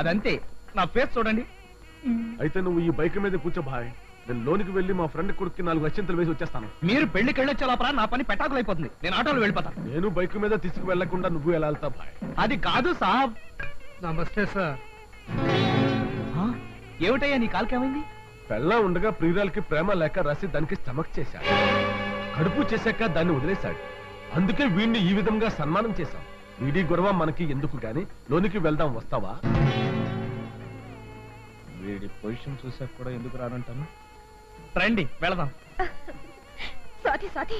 అదంతే. నా ఫేస్ చూడండి. అయితే నువ్వు ఈ బైక్ మీద కూర్చో భాయ్ నేను లోనికి వెళ్ళి మా ఫ్రెండ్ కొడుక్కి నాలుగు అత్యంతలు వేసి వచ్చేస్తాను. మీరు పెళ్ళికి వెళ్ళొచ్చే లోపల నా పని పెటాకులు అయిపోతుంది. నేను ఆటోలో వెళ్ళిపోతాను నేను బైక్ మీద తీసుకు వెళ్ళకుండా నువ్వు ఎలా వెళ్తా భాయ్ అది కాదు సాబ్. నమస్తే సార్? ఏమిటయ్యా నీ కాలుకేమైంది పెళ్ళా ఉండగా ప్రియురాలకి ప్రేమ లేక రాసి దానికి స్టమక్ చేశాడు. కడుపు చేశాక దాన్ని వదిలేశాడు. అందుకే వీడిని ఈ విధంగా సన్మానం చేశాం. వీడి గొడవ మనకి ఎందుకు గాని? లోనికి వెళ్దాం వస్తావా? వీడి పొజిషన్ చూసాక కూడా ఎందుకు రానంటాను? రండి వెళదాం. స్వాతి స్వాతి.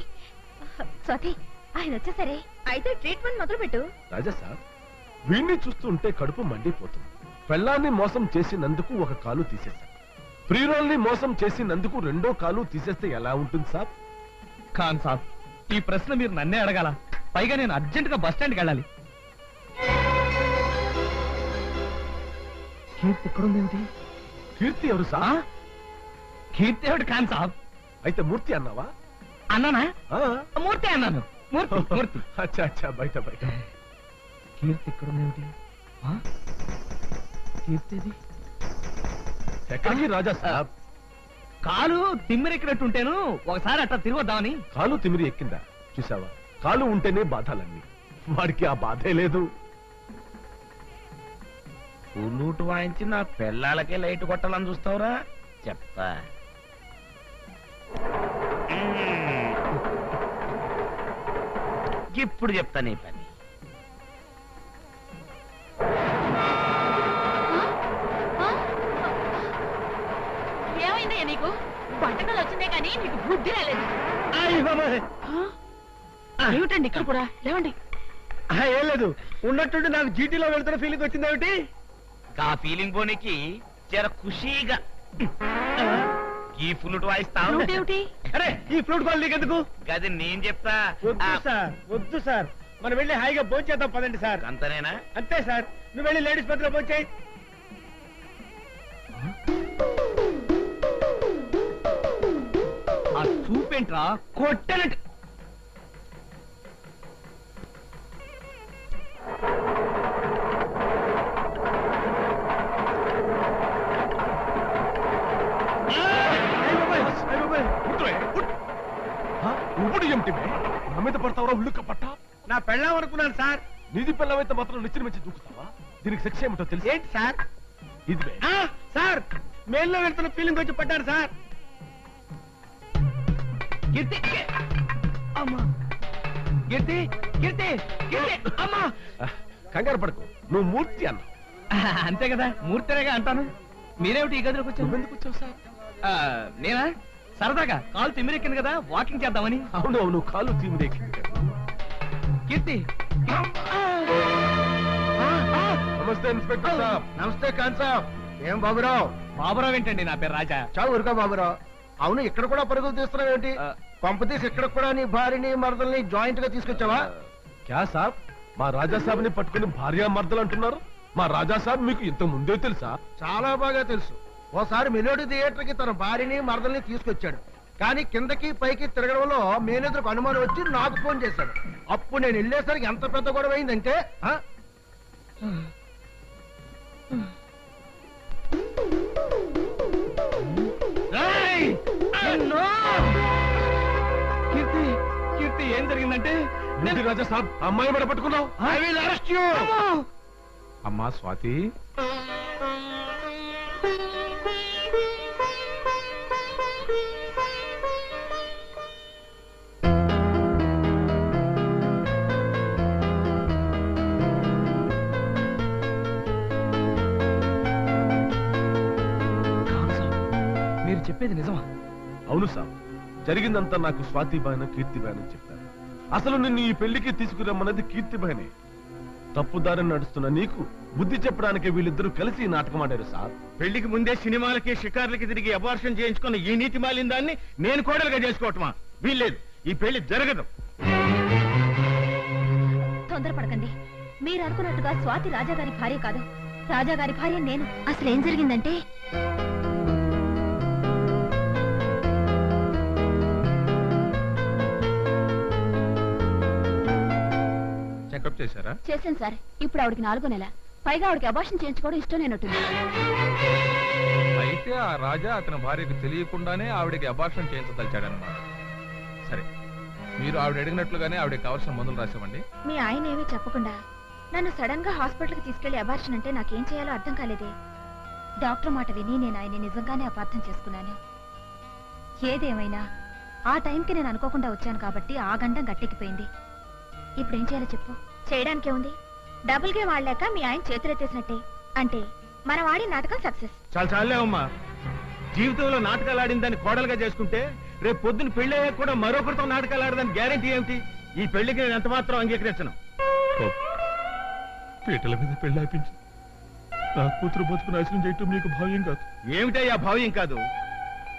స్వాతి ఆయన వచ్చేసరే. అయితే ట్రీట్మెంట్ మొదలు పెట్టు రాజా సార్ వీడిని చూస్తుంటే కడుపు మండిపోతుంది. పెళ్ళాన్ని మోసం చేసినందుకు ఒక కాలు తీసేశాం ప్రియురాల్ని మోసం చేసినందుకు రెండో కాలు తీసేస్తే ఎలా ఉంటుంది సార్ ఖాన్ సాబ్ ఈ ప్రశ్న మీరు నన్నే అడగాల. పైగా నేను అర్జెంట్గా బస్ స్టాండ్కి వెళ్ళాలి. కీర్తి ఎక్కడుందేంటి కీర్తి ఎవరు? సార్? కీర్తి ఏమిటి ఖాన్ సాబ్. అయితే మూర్తి అన్నావా? అన్నానా? మూర్తి అన్నాను. మూర్తి మూర్తి. అచ్చా అచ్చా బయట బయట. కీర్తి? కీర్తిది ఎక్కడికి రాజా సాబ్? కాలు తిమ్మిరెక్కినట్టుంటేను ఒకసారి అట్లా తిరగొద్దామని. కాలు తిమిరి ఎక్కిందా? చూసావా కాలు ఉంటేనే బాధాలన్నీ. వాడికి ఆ బాధే లేదు. పుల్లూటు వాయించి నా పిల్లలకే లైట్ కొట్టాలని చూస్తావురా? చెప్తా. ఇప్పుడు చెప్తా నీ పని. ఏమైందయ్యా నీకు? బట్టకలు వచ్చిందే కానీ నీకు బుద్ధి రాలేదు. ఏమిటండి ఇక్కడ కూడా? లేవండి. ఏం లేదు. ఉన్నట్టుండి నాకు జీటీలో వెళ్తున్న ఫీలింగ్ వచ్చింది ఏమిటి? ఆ ఫీలింగ్ పోనీకి జర ఖుషీగా ఈ పుల్లూటు వాయిస్తావు ఏమిటి? అరే ఈ ఫ్లూట్ కాల్ నీకెందుకు? గది నేను చెప్తా. వద్దు సార్ వద్దు సార్. మనం వెళ్ళి హాయిగా భోంచేద్దాం పదండి సార్. అంతనేనా? అంతే సార్. నువ్వు వెళ్ళి లేడీస్ పత్రిలో భోంచేయి ఆ చూపేంట్రా? కొట్టనట్టు నా మీద పడతావరా ఉళ్ళుక్క పట్ట? నా పెళ్ళాం అనుకున్నాను సార్. పిల్లవైతే మాత్రం నిచ్చిన మంచి దూకుతావా దీనికి శిక్ష ఏమిటో తెలుసు? ఏంటి సార్? ఇది సార్ మెయిల్లో వెళ్తున్న ఫీలింగ్ వచ్చి పడ్డారు సార్. కీర్తి అమ్మా. కీర్తి కీర్తి కీర్తి అమ్మా. కంగారు పడకు. నువ్వు మూర్తి అన్న. అంతే కదా మూర్తిరేగా అంటాను. మీరేమిటి ఈ గదిలోకి వచ్చారు? నువ్వెందుకు వచ్చావు సార్? నేనా? సరదాగా కాలు తిమ్మిరెక్కింది కదా వాకింగ్ చేద్దామని. అవును అవును కాలు తీమిరేకింది కీర్తి. నమస్తే ఇన్స్పెక్టర్ సాబ్. నమస్తే ఖాన్ సాబ్. ఏం బాబురావు? బాబురావు ఏంటండి నా పేరు రాజా? చావు ఊరుగా బాబురావు. అవును ఇక్కడ కూడా పరుగులు తీస్తున్నావు ఏంటి? ఆ. కొంపతీసి ఇక్కడ కూడా నీ భార్యని మరదల్ని జాయింట్గా తీసుకొచ్చావా? క్యా సాబ్? మా రాజా సాబ్ని పట్టుకుని భార్యా మర్దలు అంటున్నారు. మా రాజా సాబ్ మీకు ఇంత ముందే తెలుసా? చాలా బాగా తెలుసు. ఓసారి మెలోడీ థియేటర్కి తన భార్యని మరదల్ని తీసుకొచ్చాడు. కానీ కిందకి పైకి తిరగడంలో మేనేజర్కు అనుమానం వచ్చి నాకు ఫోన్ చేశాడు. అప్పుడు నేను వెళ్ళేసరికి ఎంత పెద్ద గొడవ అయిందంటే! కీర్తి కీర్తి ఏం జరిగిందంటే? రాజా సాబ్ అమ్మాయి పట్టుకున్నావు! అమ్మా! స్వాతి. మీరు చెప్పేది నిజమా? అవును సార్. జరిగిందంతా నాకు స్వాతి బాయన కీర్తి బాయన చెప్పారు. అసలు నిన్ను ఈ పెళ్ళికి తీసుకురమ్మన్నది కీర్తి బాయనే. తప్పుదారిని నడుస్తున్న నీకు బుద్ధి చెప్పడానికి వీళ్ళిద్దరూ కలిసి ఈ నాటకం ఆడారు సార్. పెళ్ళికి ముందే సినిమాలకి షికార్లకి తిరిగి అబార్షన్ చేయించుకున్న ఈ నీతి మాలిన దాన్ని నేను కోడలుగా చేసుకోవటమా? వీల్లేదు. ఈ పెళ్ళి జరగదు. తొందరపడకండి. మీరు అనుకున్నట్టుగా స్వాతి రాజాగారి భార్య కాదు. రాజాగారి భార్య నేను. అసలు ఏం జరిగిందంటే? చేశారా? చేశాను సార్. ఇప్పుడు ఆవిడకి నాలుగో నెల. పైగా ఆవిడకి అబార్షన్ చేయించుకోవడం ఇష్టం లేనట్టుంది. అయితే ఆ రాజా అతని భార్యకు తెలియకుండానే ఆవిడకి అబార్షన్ చేయించదలిచాడనమాట సరే మీరు ఆవిడ అడిగినట్లుగానే ఆవిడకి కావాల్సిన మందులు రాసామండి మీ ఆయన ఏమీ చెప్పకుండా నన్ను సడన్గా హాస్పిటల్కి తీసుకెళ్ళి అబార్షన్ అంటే నాకేం చేయాలో అర్థం కాలేదే. డాక్టర్ మాట విని నేను ఆయన నిజంగానే అపార్థం చేసుకున్నాను. ఏదేమైనా ఆ టైంకి నేను అనుకోకుండా వచ్చాను కాబట్టి ఆ గండం గట్టెక్కిపోయింది. ఇప్పుడు ఏం చేయాలో చెప్పు. చేయడానికే ఉంది. డబుల్ గేమ్ ఆడలేక మీ ఆయన చేతులెత్తేసినట్టే అంటే మన వాడి నాటకం సక్సెస్ చాలా చాలే అమ్మా. జీవితంలో నాటకాలు ఆడిన దాన్ని కోడలుగా చేసుకుంటే రేపు పొద్దున పెళ్ళి అయ్యాక కూడా మరొకరితో నాటకాలు ఆడదాని గ్యారెంటీ ఏమిటి? ఈ పెళ్ళికి నేను ఎంత మాత్రం అంగీకరించను. పీటల మీద పెళ్ళాపించి. నా కూతురు బతుకు నాశనం చేయటం నీకు భావ్యం కాదు. ఏమిటయ్యా భావ్యం కాదు?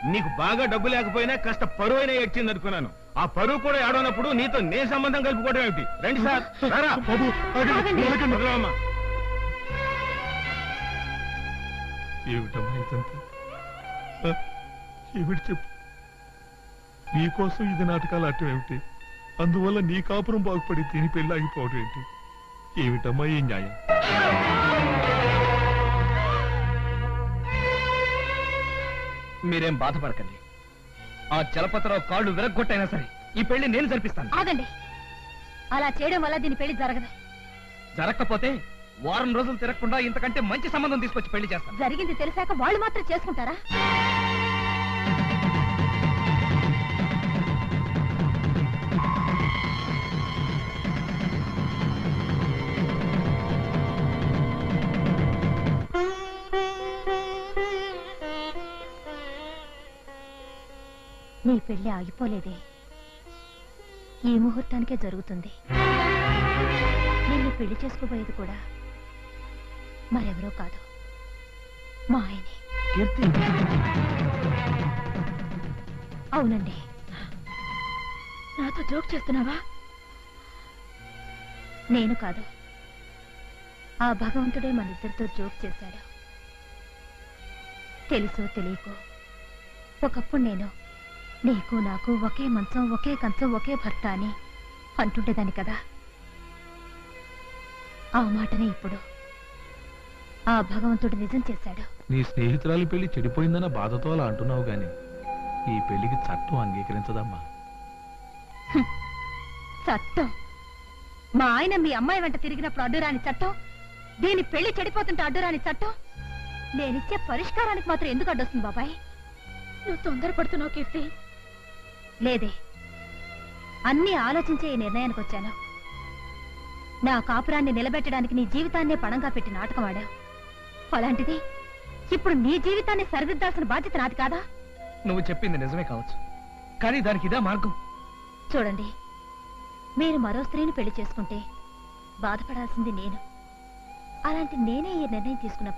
నీకు బాగా డబ్బు లేకపోయినా కాస్త పరువైనా ఏడ్చింది అనుకున్నాను ఆ పరువు కూడా ఆడనప్పుడు నీతో నే సంబంధం కలుపుకోవడం ఏమిటి రండి సార్ రారా. బాబు, ఆగండి, ఆగండి. ఆగండి. వదలమ్మా. ఏమిటమ్మా ఇదంతా ఆ, ఏమిటి చెప్పు నీకోసం ఇది నాటకాలు ఆడటం ఏమిటి అందువల్ల నీ కాపురం బాగుపడి దీని పెళ్ళి ఆగిపోవడం ఏంటి ఏమిటమ్మా ఈ న్యాయం మీరేం బాధపడకండి. ఆ చలపతిరావు కాళ్ళు విరగ్గొట్టైనా సరే ఈ పెళ్ళి నేను జరిపిస్తాను. ఆగండి. అలా చేయడం వల్ల దీని పెళ్ళి జరగదు. జరగకపోతే వారం రోజులు తిరగకుండా ఇంతకంటే మంచి సంబంధం తీసుకొచ్చి పెళ్ళి చేస్తాను. జరిగింది తెలిసాక వాళ్ళు మాత్రం చేసుకుంటారా? నీ పెళ్ళి ఆగిపోలేదే. ఈ ముహూర్తానికే జరుగుతుంది. నిన్ను పెళ్ళి చేసుకోబోయేది కూడా మరెవరో కాదు మా ఆయనే. అవునండి. నాతో జోక్ చేస్తున్నావా? నేను కాదు. ఆ భగవంతుడే మన ఇద్దరితో జోక్ చేశాడు. తెలుసో తెలియకో ఒకప్పుడు నేను నీకు నాకు ఒకే మంచం ఒకే కంచం ఒకే భర్త అని అంటుండేదాన్ని కదా? ఆ మాటనే ఇప్పుడు ఆ భగవంతుడు నిజం చేశాడు. నీ స్నేహితురాలి పెళ్ళి చెడిపోయిందన్న బాధతో అలా అంటున్నావు గాని ఈ పెళ్ళికి చట్టం అంగీకరించదమ్మా. చట్టం? మా ఆయన మీ అమ్మాయి వెంట తిరిగినప్పుడు అడ్డురాని చట్టం? దీని పెళ్ళి చెడిపోతుంటే అడ్డురాని చట్టం? నేనిచ్చే పరిష్కారానికి మాత్రం ఎందుకు అడ్డొస్తుంది బాబాయ్? నువ్వు తొందరపడుతున్నావు కీర్తి. లేదే. అన్నీ ఆలోచించే ఈ నిర్ణయానికి వచ్చాను నా కాపురాన్ని నిలబెట్టడానికి నీ జీవితాన్నే పణంగా పెట్టి నాటకం ఆడావు. అలాంటిది ఇప్పుడు నీ జీవితాన్ని సరిదిద్దాల్సిన బాధ్యత నాది కాదా? నువ్వు చెప్పింది నిజమే కావచ్చు. కానీ దానికి ఇదే మార్గం? చూడండి మీరు మరో స్త్రీని పెళ్ళి చేసుకుంటే బాధపడాల్సింది నేను. అలాంటి నేనే ఈ నిర్ణయం తీసుకున్న